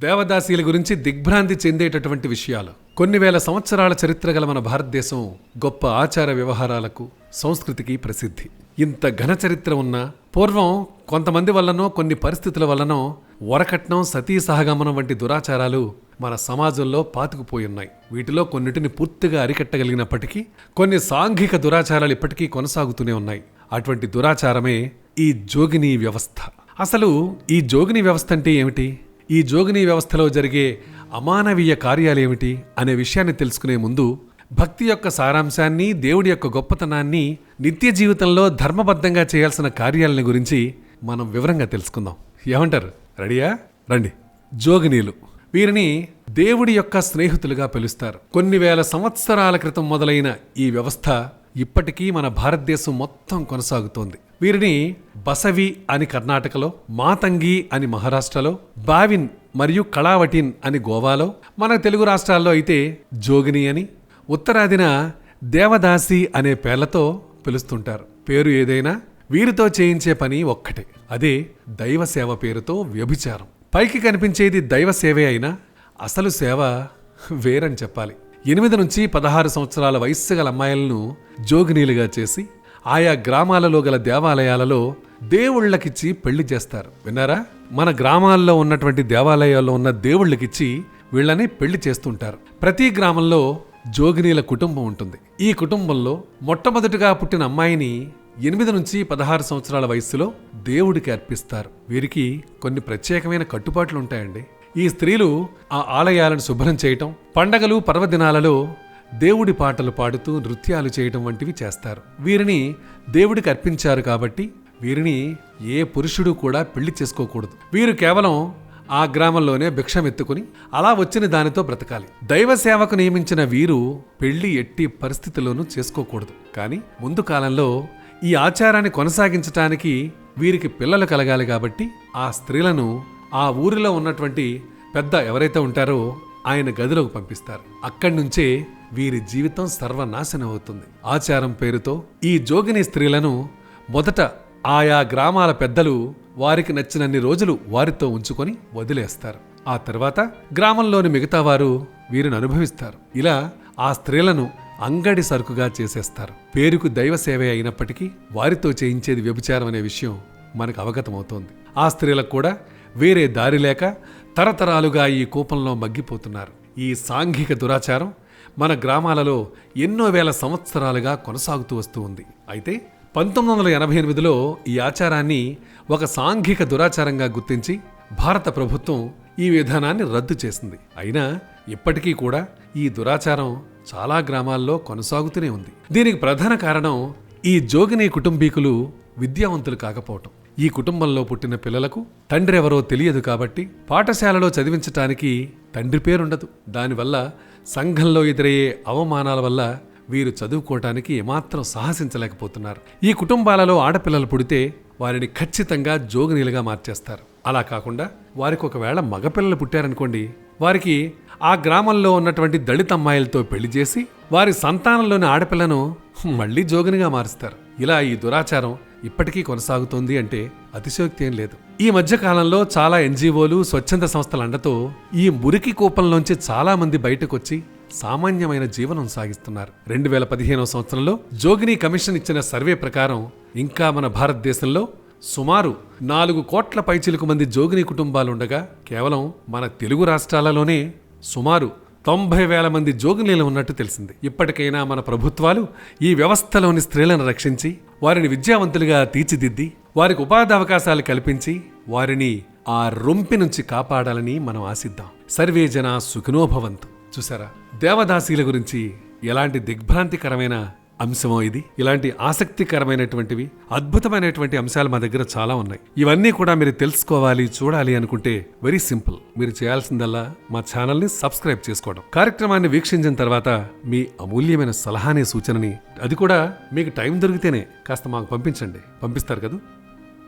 దేవదాసీల గురించి దిగ్భ్రాంతి చెందేటటువంటి విషయాలు. కొన్ని వేల సంవత్సరాల చరిత్ర గల మన భారతదేశం గొప్ప ఆచార వ్యవహారాలకు సంస్కృతికి ప్రసిద్ధి. ఇంత ఘన చరిత్ర ఉన్న పూర్వం కొంతమంది వల్లనో కొన్ని పరిస్థితుల వల్లనో వరకట్నం సతీ సహగమనం వంటి దురాచారాలు మన సమాజంలో పాతుకుపోయున్నాయి. వీటిలో కొన్నిటిని పూర్తిగా అరికట్టగలిగినప్పటికీ కొన్ని సాంఘిక దురాచారాలు ఇప్పటికీ కొనసాగుతూనే ఉన్నాయి. అటువంటి దురాచారమే ఈ జోగిని వ్యవస్థ. అసలు ఈ జోగిని వ్యవస్థ అంటే ఏమిటి? ఈ జోగిని వ్యవస్థలో జరిగే అమానవీయ కార్యాలేమిటి అనే విషయాన్ని తెలుసుకునే ముందు భక్తి యొక్క సారాంశాన్ని దేవుడి యొక్క గొప్పతనాన్ని నిత్య జీవితంలో ధర్మబద్ధంగా చేయాల్సిన కార్యాలని గురించి మనం వివరంగా తెలుసుకుందాం. ఏమంటారు? రెడీయా? రండి. జోగినీలు. వీరిని దేవుడి యొక్క స్నేహితులుగా పిలుస్తారు. కొన్ని వేల సంవత్సరాల క్రితం మొదలైన ఈ వ్యవస్థ ఇప్పటికీ మన భారతదేశం మొత్తం కొనసాగుతోంది. వీరిని బసవి అని కర్ణాటకలో మాతంగి అని మహారాష్ట్రలో బావిన్ మరియు కళావటిన్ అని గోవాలో మన తెలుగు రాష్ట్రాల్లో అయితే జోగిని అని ఉత్తరాదిన దేవదాసి అనే పేర్లతో పిలుస్తుంటారు. పేరు ఏదైనా వీరితో చేయించే పని ఒక్కటే. అదే దైవ సేవ పేరుతో వ్యభిచారం. పైకి కనిపించేది దైవ సేవే అయినా అసలు సేవ వేరని చెప్పాలి. ఎనిమిది నుంచి పదహారు సంవత్సరాల వయస్సు గల అమ్మాయిలను జోగినీలుగా చేసి ఆయా గ్రామాలలో గల దేవాలయాలలో దేవుళ్ళకిచ్చి పెళ్ళి చేస్తారు. విన్నారా? మన గ్రామాల్లో ఉన్నటువంటి దేవాలయాల్లో ఉన్న దేవుళ్ళకిచ్చి వీళ్ళని పెళ్ళి చేస్తుంటారు. ప్రతి గ్రామంలో జోగినీల కుటుంబం ఉంటుంది. ఈ కుటుంబంలో మొట్టమొదటిగా పుట్టిన అమ్మాయిని ఎనిమిది నుంచి పదహారు సంవత్సరాల వయస్సులో దేవుడికి అర్పిస్తారు. వీరికి కొన్ని ప్రత్యేకమైన కట్టుబాట్లు ఉంటాయండి ఈ స్త్రీలు ఆ ఆలయాలను శుభ్రం చేయటం పండగలు పర్వదినాలలో దేవుడి పాటలు పాడుతూ నృత్యాలు చేయటం వంటివి చేస్తారు. వీరిని దేవుడికి అర్పించారు కాబట్టి వీరిని ఏ పురుషుడు కూడా పెళ్ళి చేసుకోకూడదు. వీరు కేవలం ఆ గ్రామంలోనే భిక్షం ఎత్తుకుని అలా వచ్చిన దానితో బ్రతకాలి. దైవ సేవకు నియమించిన వీరు పెళ్ళి ఎట్టి పరిస్థితుల్లోనూ చేసుకోకూడదు. కానీ ముందు కాలంలో ఈ ఆచారాన్ని కొనసాగించటానికి వీరికి పిల్లలు కలగాలి కాబట్టి ఆ స్త్రీలను ఆ ఊరిలో ఉన్నటువంటి పెద్ద ఎవరైతే ఉంటారో ఆయన గదిలోకి పంపిస్తారు. అక్కడి నుంచే వీరి జీవితం సర్వనాశనం అవుతుంది. ఆచారం పేరుతో ఈ జోగిని స్త్రీలను మొదట ఆయా గ్రామాల పెద్దలు వారికి నచ్చినన్ని రోజులు వారితో ఉంచుకొని వదిలేస్తారు. ఆ తర్వాత గ్రామంలోని మిగతా వారు వీరిని అనుభవిస్తారు. ఇలా ఆ స్త్రీలను అంగడి సరుకుగా చేసేస్తారు. పేరుకు దైవ సేవే అయినప్పటికీ వారితో చేయించేది వ్యభిచారం అనే విషయం మనకు అవగతమవుతోంది. ఆ స్త్రీలకు కూడా వేరే దారి లేక తరతరాలుగా ఈ కూపంలో మగ్గిపోతున్నారు. ఈ సాంఘిక దురాచారం మన గ్రామాలలో ఎన్నో వేల సంవత్సరాలుగా కొనసాగుతూ వస్తూ ఉంది. అయితే పంతొమ్మిది వందల ఎనభై ఎనిమిదిలో ఈ ఆచారాన్ని ఒక సాంఘిక దురాచారంగా గుర్తించి భారత ప్రభుత్వం ఈ విధానాన్ని రద్దు చేసింది. అయినా ఇప్పటికీ కూడా ఈ దురాచారం చాలా గ్రామాల్లో కొనసాగుతూనే ఉంది. దీనికి ప్రధాన కారణం ఈ జోగిని కుటుంబీకులు విద్యావంతులు కాకపోవటం. ఈ కుటుంబంలో పుట్టిన పిల్లలకు తండ్రి ఎవరో తెలియదు కాబట్టి పాఠశాలలో చదివించటానికి తండ్రి పేరుండదు. దానివల్ల సంఘంలో ఎదురయ్యే అవమానాల వల్ల వీరు చదువుకోవటానికి ఏమాత్రం సాహసించలేకపోతున్నారు. ఈ కుటుంబాలలో ఆడపిల్లలు పుడితే వారిని ఖచ్చితంగా జోగినీలుగా మార్చేస్తారు. అలా కాకుండా వారికి ఒకవేళ మగపిల్లలు పుట్టారనుకోండి వారికి ఆ గ్రామంలో ఉన్నటువంటి దళిత అమ్మాయిలతో పెళ్ళి చేసి వారి సంతానంలోని ఆడపిల్లను మళ్ళీ జోగినిగా మారుస్తారు. ఇలా ఈ దురాచారం ఇప్పటికీ కొనసాగుతోంది అంటే అతిశయోక్తి ఏం లేదు. ఈ మధ్య కాలంలో చాలా ఎన్జిఓలు స్వచ్ఛంద సంస్థల అండతో ఈ మురికి కూపంలోంచి చాలా మంది బయటకు వచ్చి సామాన్యమైన జీవనం సాగిస్తున్నారు. రెండు వేల పదిహేనవ సంవత్సరంలో జోగిని కమిషన్ ఇచ్చిన సర్వే ప్రకారం ఇంకా మన భారతదేశంలో సుమారు నాలుగు కోట్ల పైచిలుకు మంది జోగిని కుటుంబాలుండగా కేవలం మన తెలుగు రాష్ట్రాలలోనే సుమారు తొంభై వేల మంది జోగినీలు ఉన్నట్టు తెలిసింది. ఇప్పటికైనా మన ప్రభుత్వాలు ఈ వ్యవస్థలోని స్త్రీలను రక్షించి వారిని విద్యావంతులుగా తీర్చిదిద్ది వారికి ఉపాధి అవకాశాలు కల్పించి వారిని ఆ రొంపి నుంచి కాపాడాలని మనం ఆశిద్దాం. సర్వే జన సుఖినోభవంతు చూసారా దేవదాసీల గురించి ఎలాంటి దిగ్భ్రాంతికరమైన అంశమో ఇది? ఇలాంటి ఆసక్తికరమైనటువంటివి అద్భుతమైనటువంటి అంశాలు మా దగ్గర చాలా ఉన్నాయి. ఇవన్నీ కూడా మీరు తెలుసుకోవాలి చూడాలి అనుకుంటే వెరీ సింపుల్ మీరు చేయాల్సిందల్లా మా ఛానల్ని సబ్స్క్రైబ్ చేసుకోవడం. కార్యక్రమాన్ని వీక్షించిన తర్వాత మీ అమూల్యమైన సలహాని సూచనని అది కూడా మీకు టైం దొరికితేనే కాస్త మాకు పంపించండి. పంపిస్తారు కదా?